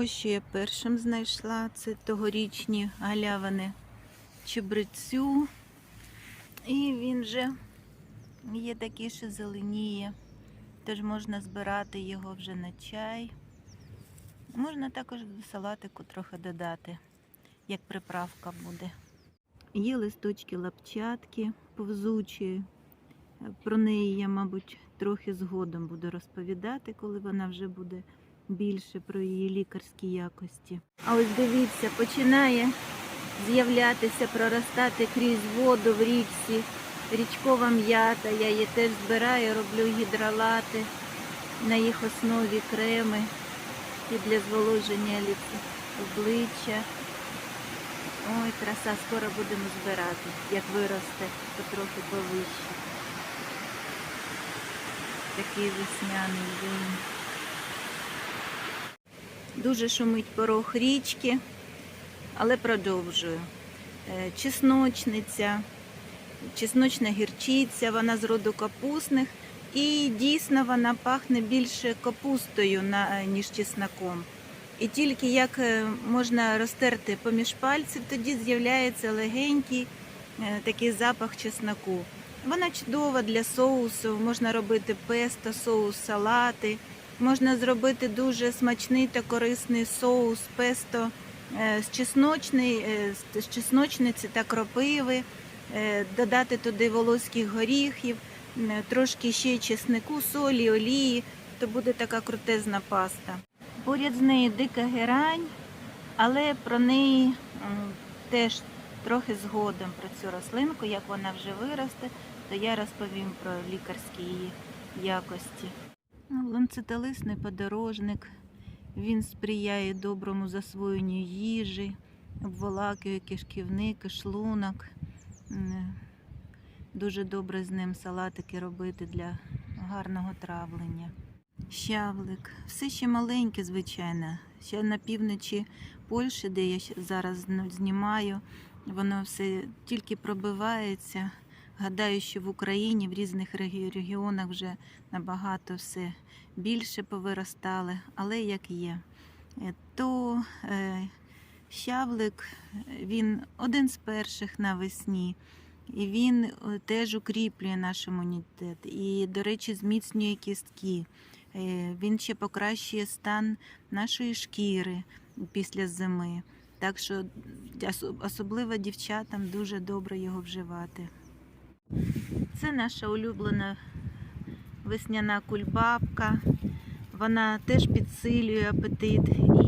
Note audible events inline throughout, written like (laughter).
Ось що я першим знайшла. Це тогорічні галявини чебрецю. І він вже є такий, що зеленіє. Тож можна збирати його вже на чай. Можна також до салатику трохи додати, як приправка буде. Є листочки лапчатки повзучі. Про неї я, мабуть, трохи згодом буду розповідати, коли вона вже буде більше про її лікарські якості. А ось дивіться, починає з'являтися, проростати крізь воду в річці. Річкова м'ята, я її теж збираю, роблю гідролати, на їх основі креми і для зволоження обличчя. Ой, краса, скоро будемо збирати, як виросте потрохи повище. Такий весняний день. Дуже шумить порог річки, але продовжую. Е, Чесночниця, чесночна гірчиця, вона з роду капусних. І дійсно вона пахне більше капустою, ніж чесноком. І тільки як е, можна розтерти поміж пальців, тоді з'являється легенький е, такий запах чесноку. Вона чудова для соусу, можна робити песто, соус, салати. Можна зробити дуже смачний та корисний соус песто е, з чесночний, е, з- чесночниці та кропиви, е, додати туди волоських горіхів, трошки ще чеснику, солі, олії, то буде така крутезна паста. Поряд з нею дика герань, але про неї теж трохи згодом про цю рослинку, як вона вже виросте, то я розповім про лікарські її якості. Ланцетолисний подорожник. Він сприяє доброму засвоєнню їжі, обволакує кишківник, шлунок. Дуже добре з ним салатики робити для гарного травлення. Щавлик. Все ще маленьке, звичайно. Ще на півночі Польщі, де я зараз знімаю, воно все тільки пробивається. Гадаю, що в Україні в різних регіонах вже набагато все більше повиростали, але як є. Е, То е, щавлик він один з перших навесні, і він е, теж укріплює наш імунітет. І, до речі, зміцнює кістки. Він ще покращує стан нашої шкіри після зими. Так що особливо дівчатам дуже добре його вживати. Це наша улюблена весняна кульбабка. Вона теж підсилює апетит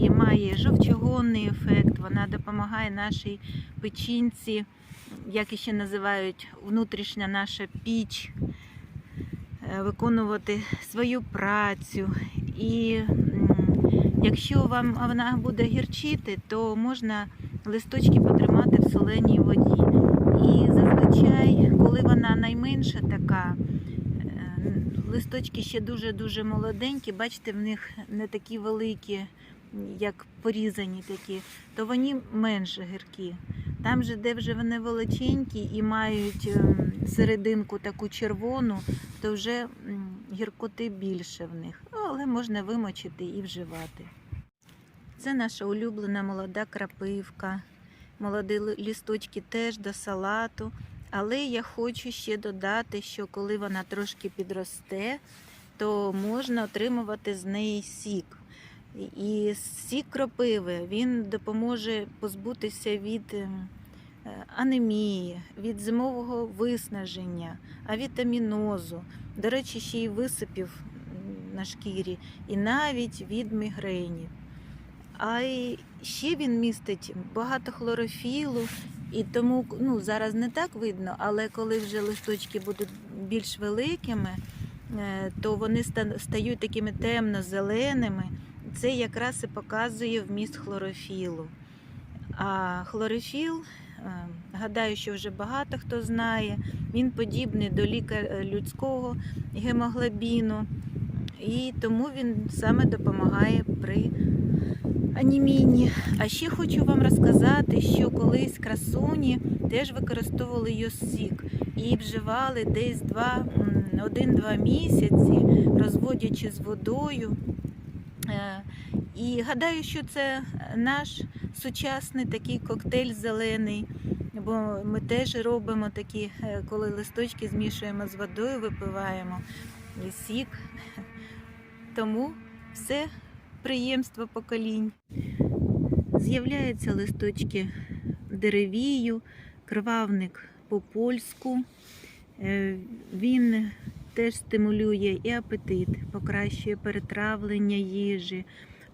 і має жовчогонний ефект. Вона допомагає нашій печінці, як іще називають, внутрішня наша піч, е, виконувати свою працю. І якщо вам вона буде гірчити, то можна листочки потримати в соленій воді. І зазвичай, коли вона найменша така, е, листочки ще дуже-дуже молоденькі, бачите, в них не такі великі, як порізані такі, то вони менш гіркі. Там же, де вже вони величенькі і мають ем, серединку таку червону, то вже гіркоти більше в них. Але можна вимочити і вживати. Це наша улюблена молода крапивка. Молоді лісточки теж до салату. Але я хочу ще додати, що коли вона трошки підросте, то можна отримувати з неї сік. І сік кропиви він допоможе позбутися від е, анемії, від зимового виснаження, авітамінозу, до речі, ще й висипів на шкірі, і навіть від мігрені. А ще він містить багато хлорофілу, і тому ну, зараз не так видно, але коли вже листочки будуть більш великими, е, то вони стають такими темно-зеленими. Це якраз і показує вміст хлорофілу. А хлорофіл, е, гадаю, що вже багато хто знає, він подібний до ліка е, людського гемоглобіну, і тому він саме допомагає при анімійні. А ще хочу вам розказати, що колись красуні теж використовували йосік і вживали десь два, м, один-два місяці, розводячи з водою. Е, І гадаю, що це наш сучасний такий коктейль зелений. Бо ми теж робимо такі, е, коли листочки змішуємо з водою, випиваємо сік. Тому все приємство поколінь. З'являються листочки деревію, кривавник по-польську. Е, Він теж стимулює і апетит, покращує перетравлення їжі.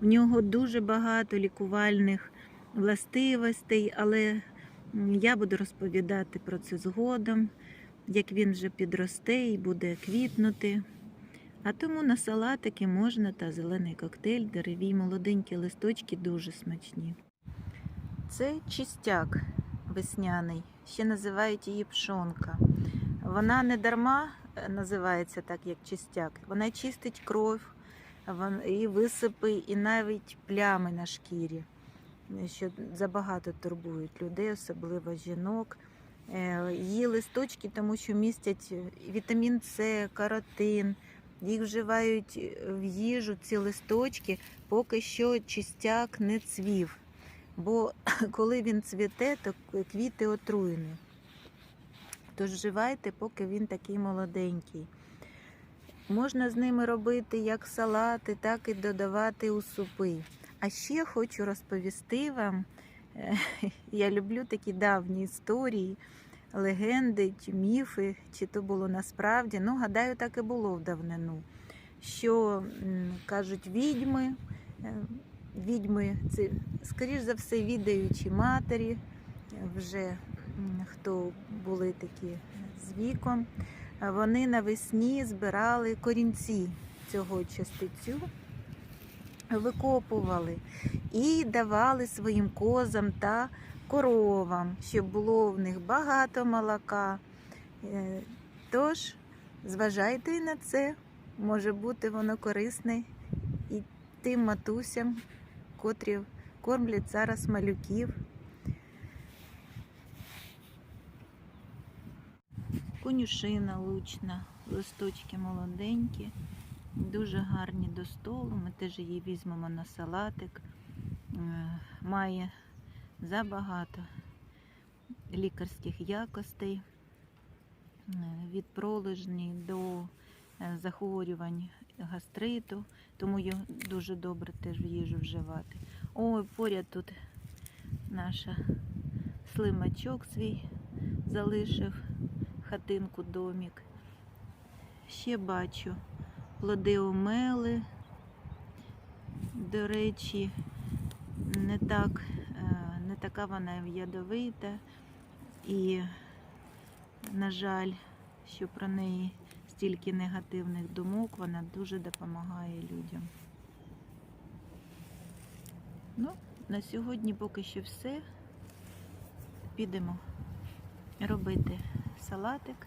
В нього дуже багато лікувальних властивостей, але я буду розповідати про це згодом, як він вже підросте і буде квітнути. А тому на салатики можна та зелений коктейль, дереві, молоденькі листочки дуже смачні. Це чистяк весняний, ще називають її пшонка. Вона не дарма е, називається так, як чистяк. Вона чистить кров, і висипи, і навіть плями на шкірі, е, що забагато турбують людей, особливо жінок. Е, Її листочки, тому що містять вітамін С, каротин. Їх вживають е, в їжу ці листочки, поки що чистяк не цвів. Бо (coughs) коли він цвіте, то квіти отруєні. Тож вживайте, поки він такий молоденький. Можна з ними робити як салати, так і додавати у супи. А ще хочу розповісти вам, е, (laughs) я люблю такі давні історії, легенди чи міфи, чи то було насправді. Ну, гадаю, так і було в давнину. Що кажуть відьми, е, відьми це, скоріш за все, відаючі матері, е, вже хто були такі з віком. Е, Вони навесні збирали корінці цього частицю, викопували і давали своїм козам та коровам, щоб було в них багато молока. Е, Тож, зважайте на це, може бути воно корисне і тим матусям, котрі кормлять зараз малюків. Конюшина лучна, листочки молоденькі, дуже гарні до столу. Ми теж її візьмемо на салатик. Е, Має забагато лікарських якостей е, від пролежні до е, захворювань гастриту, тому її дуже добре теж в їжу вживати. Ой, поряд тут наша слимачок свій залишив хатинку, домик. Ще бачу плоди омели. До речі, не так, така вона ядовита. І, на жаль, що про неї стільки негативних думок, вона дуже допомагає людям. Ну, на сьогодні поки що все. Підемо робити салатик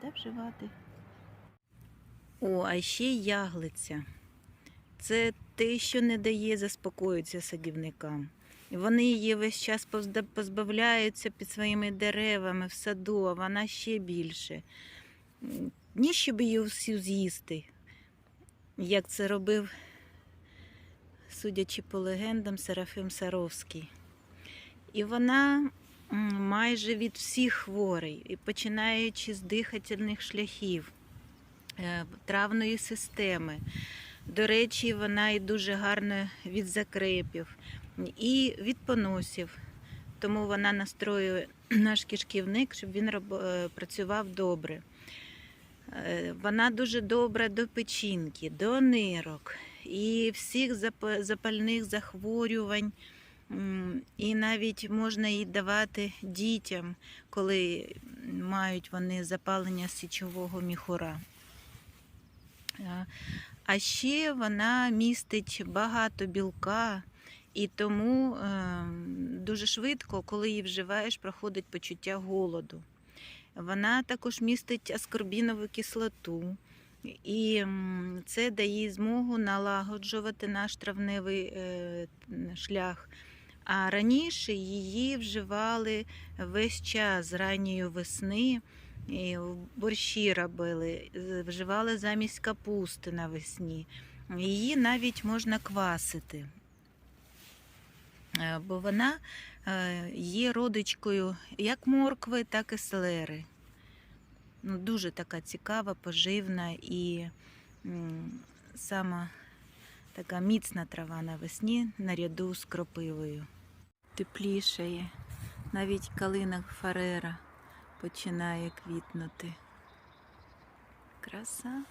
та вживати. О, а ще яглиця. Це те, що не дає заспокоїтися садівникам. Вони її весь час позбавляються під своїми деревами в саду, а вона ще більше. Ні, щоб її всю з'їсти, як це робив, судячи по легендам, Серафим Саровський. І вона майже від всіх хворей, і починаючи з дихательних шляхів, е, травної системи. До речі, вона і дуже гарна від закрепів і від поносів. Тому вона настроює (clears throat) наш кишківник, щоб він е, працював добре. Е, Вона дуже добра до печінки, до нирок і всіх запальних захворювань. І навіть можна її давати дітям, коли мають вони запалення січового міхура. А ще вона містить багато білка, і тому е, дуже швидко, коли її вживаєш, проходить почуття голоду. Вона також містить аскорбінову кислоту, і це дає змогу налагоджувати наш травневий е, шлях. А раніше її вживали весь час з ранньої весни. Борщі робили, вживали замість капусти навесні. Її навіть можна квасити, Е, бо вона е, є родичкою як моркви, так і селери. Ну, дуже така цікава, поживна і сама така міцна трава навесні наряду з кропивою. Теплішає. Навіть калина фарера починає квітнути. Краса.